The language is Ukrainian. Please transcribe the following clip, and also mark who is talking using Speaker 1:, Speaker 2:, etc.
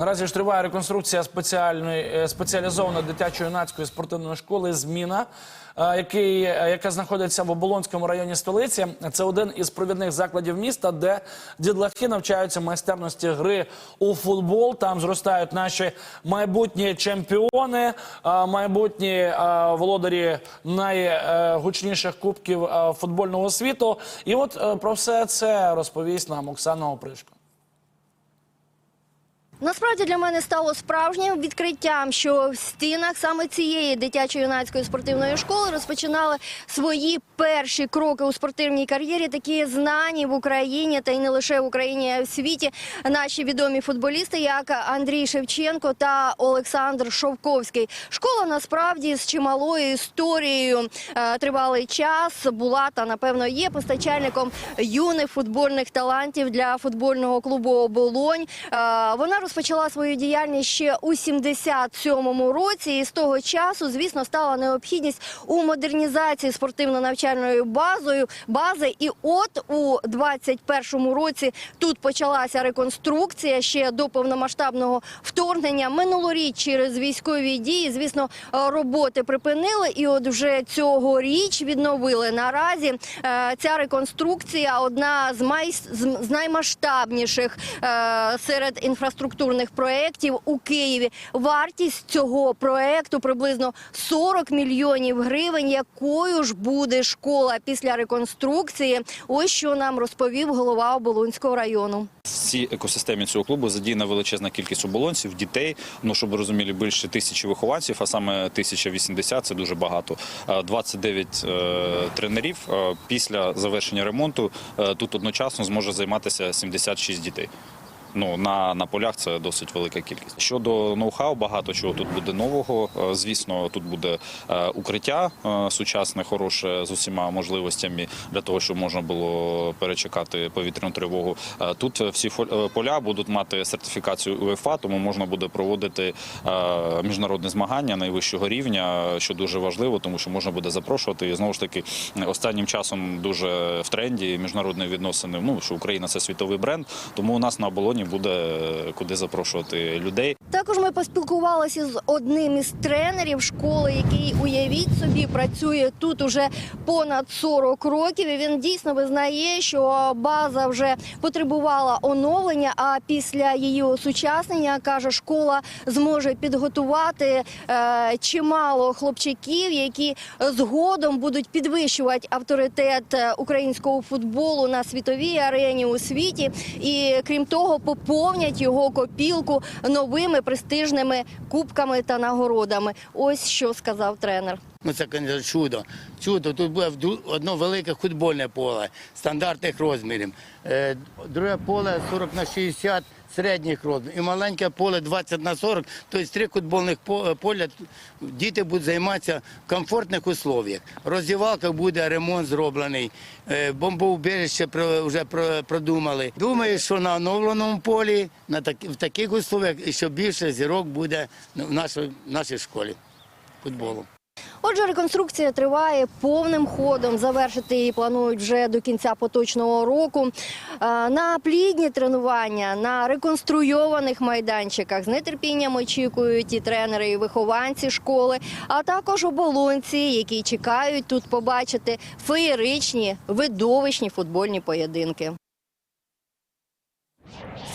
Speaker 1: Наразі ж триває реконструкція спеціальної е, спеціалізованої дитячо-юнацької спортивної школи Зміна, е, який, е, яка знаходиться в Оболонському районі столиці. Це один із провідних закладів міста, де дітлахи навчаються майстерності гри у футбол. Там зростають наші майбутні чемпіони, майбутні володарі найгучніших кубків футбольного світу. І от про все це розповість нам Оксана Опришко.
Speaker 2: Насправді для мене стало справжнім відкриттям, що в стінах саме цієї дитячо-юнацької спортивної школи розпочинали свої перші кроки у спортивній кар'єрі. Такі знані в Україні та й не лише в Україні, а й в світі наші відомі футболісти, як Андрій Шевченко та Олександр Шовковський. Школа насправді з чималою історією е, тривалий час була та напевно є постачальником юних футбольних талантів для футбольного клубу Оболонь. Е, Вона розпочала свою діяльність ще у 77-му році, і з того часу, звісно, стала необхідність у модернізації спортивно-навчальною базою бази. І от у 21-му році тут почалася реконструкція ще до повномасштабного вторгнення. Минулоріч через військові дії, звісно, роботи припинили, і от вже цьогоріч відновили. Наразі е, ця реконструкція одна з, май... наймасштабніших е, серед інфраструктурних проєктів у Києві. Вартість цього проєкту приблизно 40 мільйонів гривень. Якою ж буде школа після реконструкції? Ось що нам розповів голова Оболонського району.
Speaker 3: Цій екосистемі цього клубу задіяна величезна кількість оболонців, дітей. Ну щоб ви розуміли, більше тисячі вихованців, а саме 1080 – це дуже багато. Е, 29 е, тренерів. Е, Після завершення ремонту е, тут одночасно зможе займатися 76 дітей. Ну на, на полях це досить велика кількість. Щодо ноу-хау, багато чого тут буде нового. Е, Звісно, тут буде е, укриття е, сучасне, хороше з усіма можливостями для того, щоб можна було перечекати повітряну тривогу. Тут всі поля будуть мати сертифікацію УЄФА, тому можна буде проводити міжнародні змагання найвищого рівня, що дуже важливо, тому що можна буде запрошувати. І знову ж таки, останнім часом дуже в тренді міжнародні відносини. Ну що Україна це світовий бренд, тому у нас на оболоні буде е, куди запрошувати людей.
Speaker 2: Також ми поспілкувалися з одним із тренерів школи, який уявіть собі працює тут уже понад 40 років. І він дійсно визнає, що база вже потребувала оновлення. А після її осучаснення каже, школа зможе підготувати е, чимало хлопчаків, які згодом будуть підвищувати авторитет е, українського футболу на світовій арені у світі. І крім того, поповнять його копілку новими престижними кубками та нагородами. Ось що сказав тренер.
Speaker 4: Ну це звісно, чудо. Чудо. Тут буде одно велике футбольне поле стандартних розмірів. Е, Друге поле 40 на 60 середніх розмірів. І маленьке поле 20 на 40, тобто три футбольних поля. Діти будуть займатися в комфортних условіях. Роздівалка буде ремонт зроблений, е, бомбоубіжище вже продумали. Думаю, що на оновленому полі, в таких условіях, ще більше зірок буде в нашій школі футболу.
Speaker 2: Отже, реконструкція триває повним ходом. Завершити її планують вже до кінця поточного року. Е, На плідні тренування на реконструйованих майданчиках з нетерпінням очікують і тренери, і вихованці школи, а також оболонці, які чекають тут побачити феєричні видовищні футбольні поєдинки.